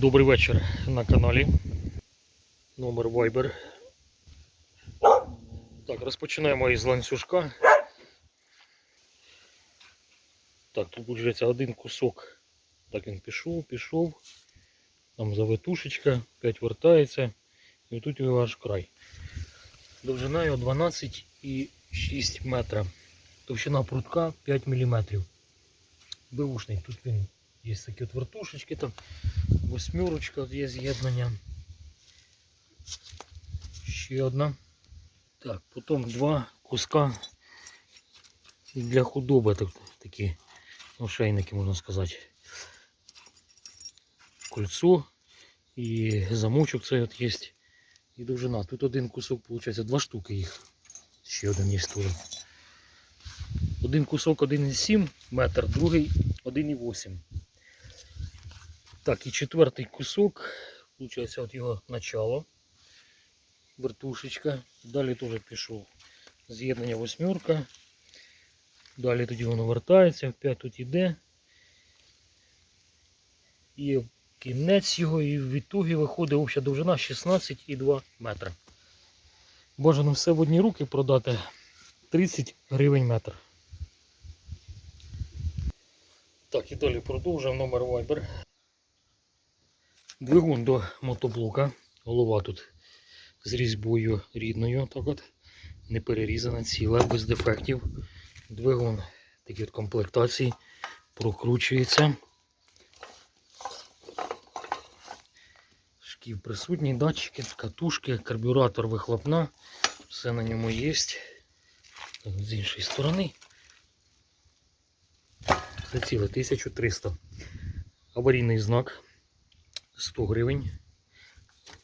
Добрий вечір на каналі. Номер Viber. Так, розпочинаємо із ланцюжка. Так, тут виходить один кусок. Так він пішов, пішов. Там завитушечка, 5 вертається. І тут його аж край. Довжина його 12,6 метра. Товщина прутка 5 мм. Беушний. Тут він є такі от вертушечки там. Восьмерочка от є з'єднання. Ще одна. Так, потім два куска для худоби. Так, такі ошейники, можна сказати. Кольцо і замочок цей от є. І довжина. Тут один кусок, виходить, два штуки їх. Ще один є теж. Один кусок 1,7 метр, другий 1,8. Так, і четвертий кусок, виходить, от його начало. Вертушечка. Далі теж пішов з'єднання восьмерка. Далі тоді воно вертається, 5 тут іде. І кінець його, і в ітогі виходить обща довжина 16,2 метра. Бажано все в одні руки продати 30 гривень метр. Так, і далі продовжуємо номер Viber. Двигун до мотоблока. Голова тут з різьбою рідною, так от. Не перерізана, ціла, без дефектів. Двигун такі от комплектації прокручується. Шків присутній, датчики, катушки, карбюратор, вихлопна. Все на ньому є. З іншої сторони. Це ціле 1300. Аварійний знак 100 гривень.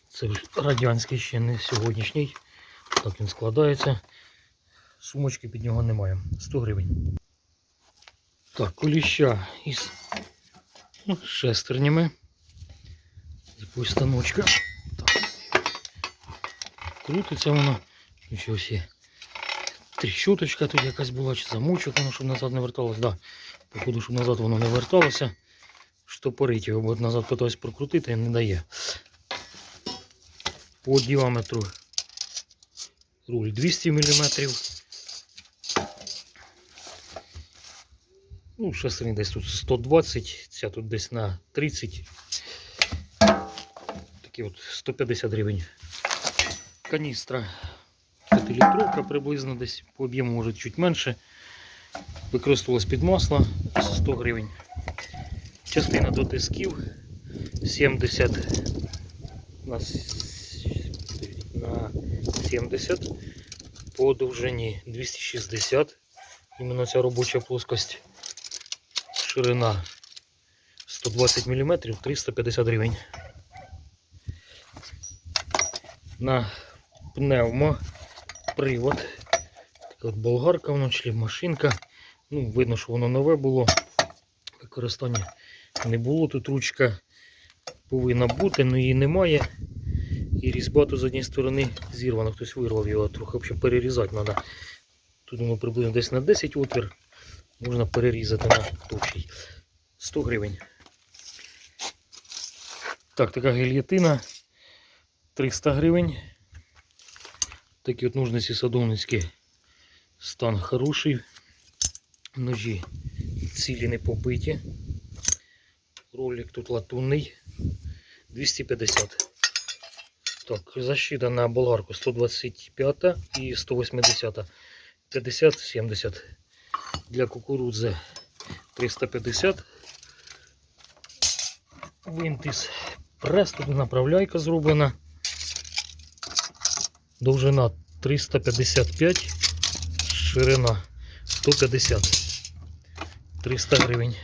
Це радянський ще не сьогоднішній. Так він складається. Сумочки під нього немає. 100 гривень. Так, куліща із ну, шестернями. Якусь станочка. Крутиться воно. Нічого себе. Тріщоточка тут якась була, чи замочок, воно, щоб назад не верталося. Да. Походу, щоб назад воно не верталося. Штопорить його, бо назад питаюсь прокрутити і не дає. По діаметру руль 200 мм. Ну, шестерні десь тут 120, ця тут десь на 30. Такі от 150 гривень. Каністра 5-літровка приблизно десь по об'єму може чуть менше. Використовувалась під масло 100 гривень. Частина до тисків 70 на, на 70 по довжині 260. Іменно ця робоча плоскость. Ширина 120 мм 350 гривень. На пневмо привод. Така от болгарка, воно шлівмашинка. Ну, видно, що воно нове було. Використання не було. Тут ручка повинна бути, але її немає. І різьба тут з однієї сторони зірвана, хтось вирвав його, трохи взагалі перерізати треба. Тут воно приблизно десь на 10 отвір. Можна перерізати на товщий. 100 гривень. Так, така гільятина 300 гривень. Такі от ножниці садовницькі. Стан хороший. Ножі цілі не побиті. Ролик тут латунний. 250. Так, защита на болгарку 125 і 180. 50-70. Для кукурудзи 350. Винтис прес, тут направляйка зроблена. Довжина 355, ширина 150. 300 гривень.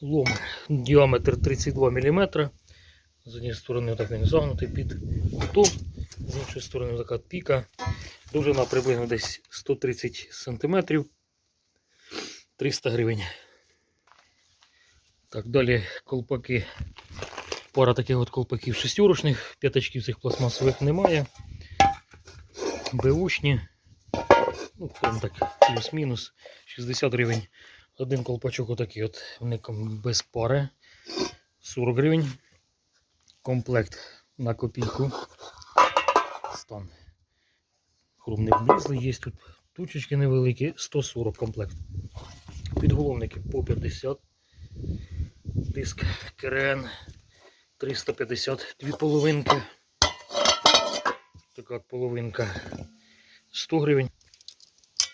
Лом діаметр 32 мм. З однієї сторони так він загнутий під кутом, з іншої сторони така піка. Довжина приблизно десь 130 см. 300 гривень. Так, далі колпаки. Пара таких от колпаків шестерочних, п'ятачків цих пластмасових немає. Беушні. Ну, так, плюс-мінус 60 гривень. Один колпачок отакий от вником без пари. 40 гривень. Комплект на копійку. Стан. Хром не влізли, є тут тучечки невеликі, 140 комплект. Підголовники по 50. Диск КРН 350, дві половинки. Така половинка 100 гривень.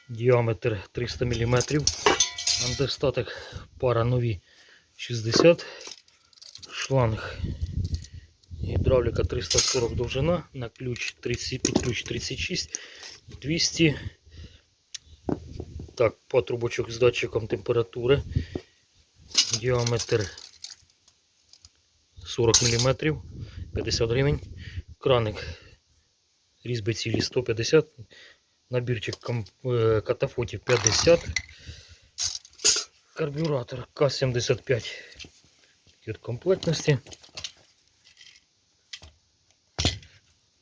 Діаметр 300 мм. Антистатик пара нові 60. Шланг гідравліка 340 довжина. На ключ 30, під ключ 36, 200. Так, патрубочок з датчиком температури. Діаметр 40 мм, 50 гривень. Краник різьби цілі 150. Набірчик е, катафотів 50. Карбюратор К-75. Такі от комплектності.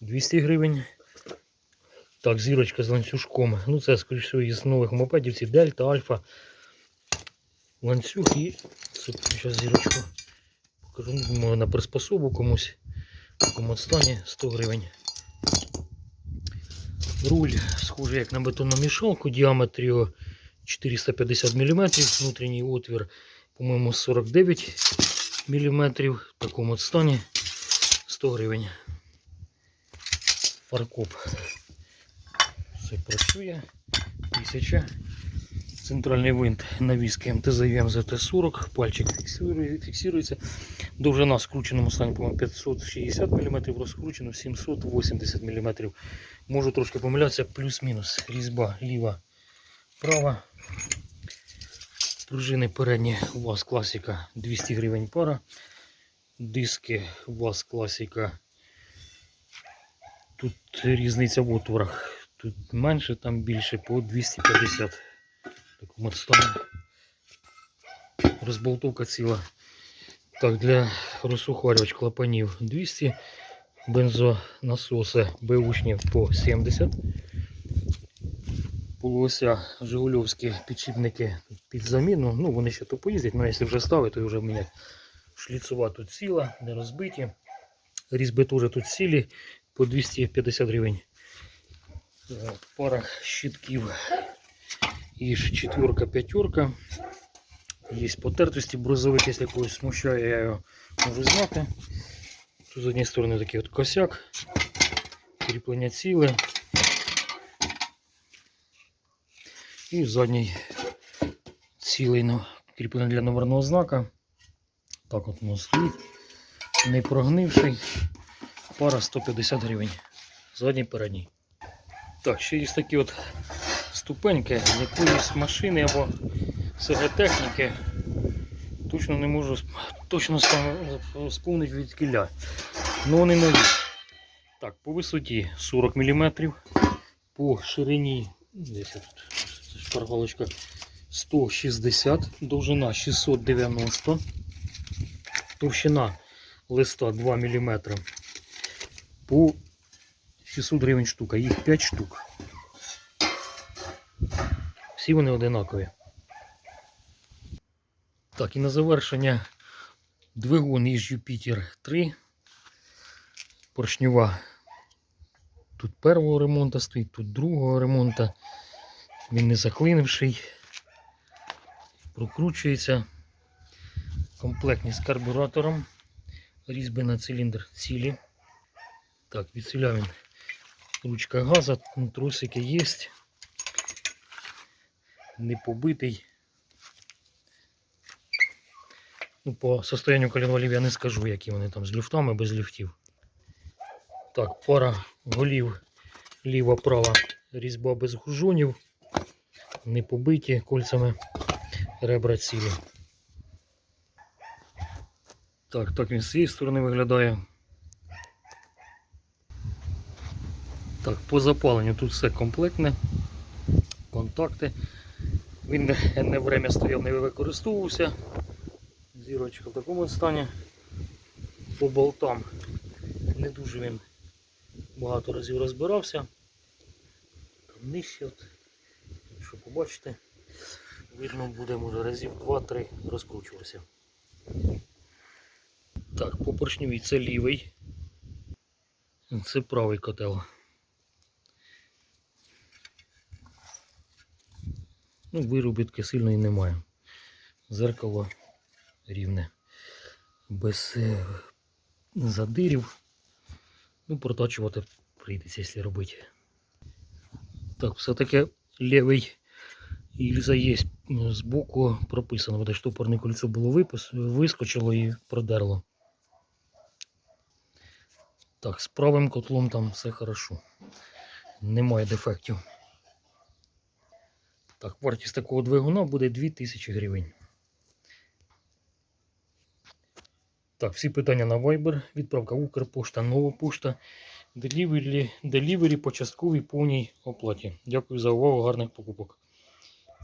200 гривень. Так, зірочка з ланцюжком. Ну, це, скоріш всього, із нових мопедів. Ці Дельта, Альфа. Ланцюг і зараз зірочку покажу. Думаю, на приспособу комусь. В такому стані 100 гривень. Руль схожий як на бетономішалку, діаметр його 450 мм, внутрішній отвір, по-моєму, 49 мм. В такому от стані 100 гривень. Фаркоп. Все працює. 1000. Центральний винт навіски МТЗ МЗТ-40. Пальчик фіксується. Довжина в скрученому стані, по-моєму, 560 мм, розкручено 780 мм. Можу трошки помилятися, плюс-мінус. Різьба ліва, права. Пружини передні ВАЗ класика 200 гривень пара. Диски ВАЗ класика. Тут різниця в отворах. Тут менше, там більше по 250. В такому стані. Розболтовка ціла. Так, для розсухарювач клапанів 200. Бензонасоси беушні по 70. Полуося Жигульовські підшипники під заміну. Ну, вони ще то поїздять, але якщо вже ставити, то вже в мене шліцова тут ціла, не розбиті. Різьби теж тут цілі по 250 гривень. Е, Пара щитків і четверка, п'ятерка. Є потертості, брузовик, якщо когось смущає, я його можу зняти. Тут з однієї сторони такий от косяк, кріплення ціле. І задній цілий ну, кріплення для номерного знака. Так от воно стоїть. Не прогнивший. Пара 150 гривень. Задній передній. Так, ще є такі от ступеньки якоїсь машини або СГ-техніки. Точно не можу точно сповнити від кіля. Ну вони нові. Так, по висоті 40 мм, по ширині, десь тут шпаргалочка 160, довжина 690, товщина листа 2 мм. По 600 гривень штука, їх 5 штук. Всі вони одинакові. Так, і на завершення двигун із Jupiter 3. Поршнюва. Тут першого ремонту стоїть, тут другого ремонту. Він не заклинивший. Прокручується. Комплектний з карбюратором. Різьби на циліндр цілі. Так, відсіля він. Ручка газа, ну, трусики є. Не побитий. Ну, по состоянию коленвалів я не скажу, які вони там з люфтами, без люфтів. Так, пара голів ліва, права, різьба без гужонів, не побиті кольцями, ребра цілі. Так, так він з цієї сторони виглядає. Так, по запаленню тут все комплектне. Контакти. Він не- время стояв, не використовувався. Зірочка в такому стані. По болтам не дуже він багато разів розбирався. Там нижче, от, що побачите. Видно, буде може разів 2-3 розкручуватися. Так, по поршневій це лівий. Це правий котел. Ну, виробітки сильної немає. Зеркало рівне. Без е, задирів. Ну, протачувати прийдеться, якщо робити. Так, все-таки лівий гільза є м, збоку прописано, де штопорне кольцо було вискочило і продерло. Так, з правим котлом там все хорошо. Немає дефектів. Так, вартість такого двигуна буде 2000 гривень. Так, всі питання на Viber, відправка Укрпошта, нова пошта, делівері, делівері по частковій повній оплаті. Дякую за увагу, гарних покупок.